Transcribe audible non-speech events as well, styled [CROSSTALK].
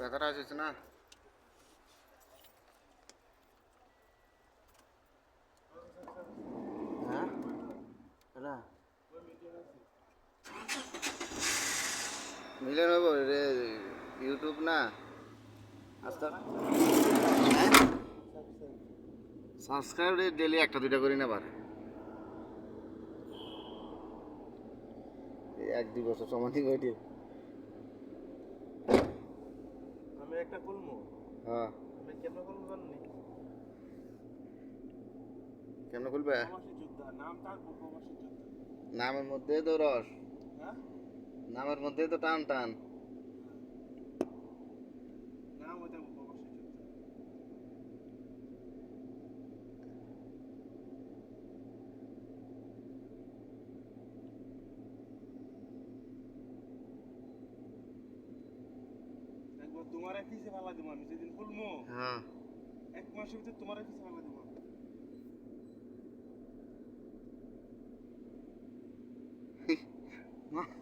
তারা আসছে না হ্যাঁ না মিলে নেব রে ইউটিউব না আস্তে সাবস্ক্রাইব রে ডেলি একটা, দুইটা করি না পারে এক, দুই বছর সমাধি ঘটে আমি একটা খুলবো হ্যাঁ। আমি কেন খুলবো জানি কেমন খুলবে? নাম তার প্রবাসী যোদ্ধা। নামের মধ্যে তো রস। হ্যাঁ? নামের মধ্যে তো টান টান। নাম ওইটা প্রবাসী যোদ্ধা একবার তোমার পিছে ফেলা দিব আমি যেদিন খুলবো হ্যাঁ। এক মাসের ভিতরে তোমার পিসে ফেলা দিব। [LAUGHS] [LAUGHS] মা-